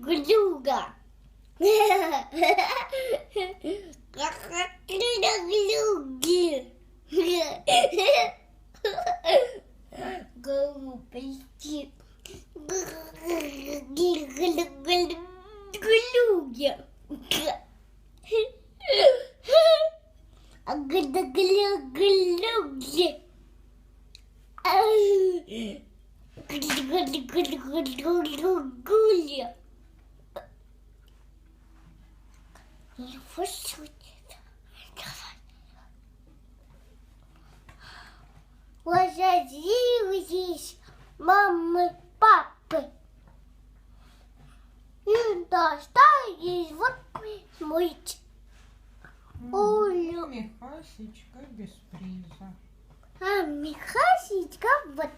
Глюга. Глюги. Глупости. Глюги. Глюги. Гуля. Его судят. Ложились мамы, папы. И достались вот Ой. Михасечка без приза. А Михасечка вот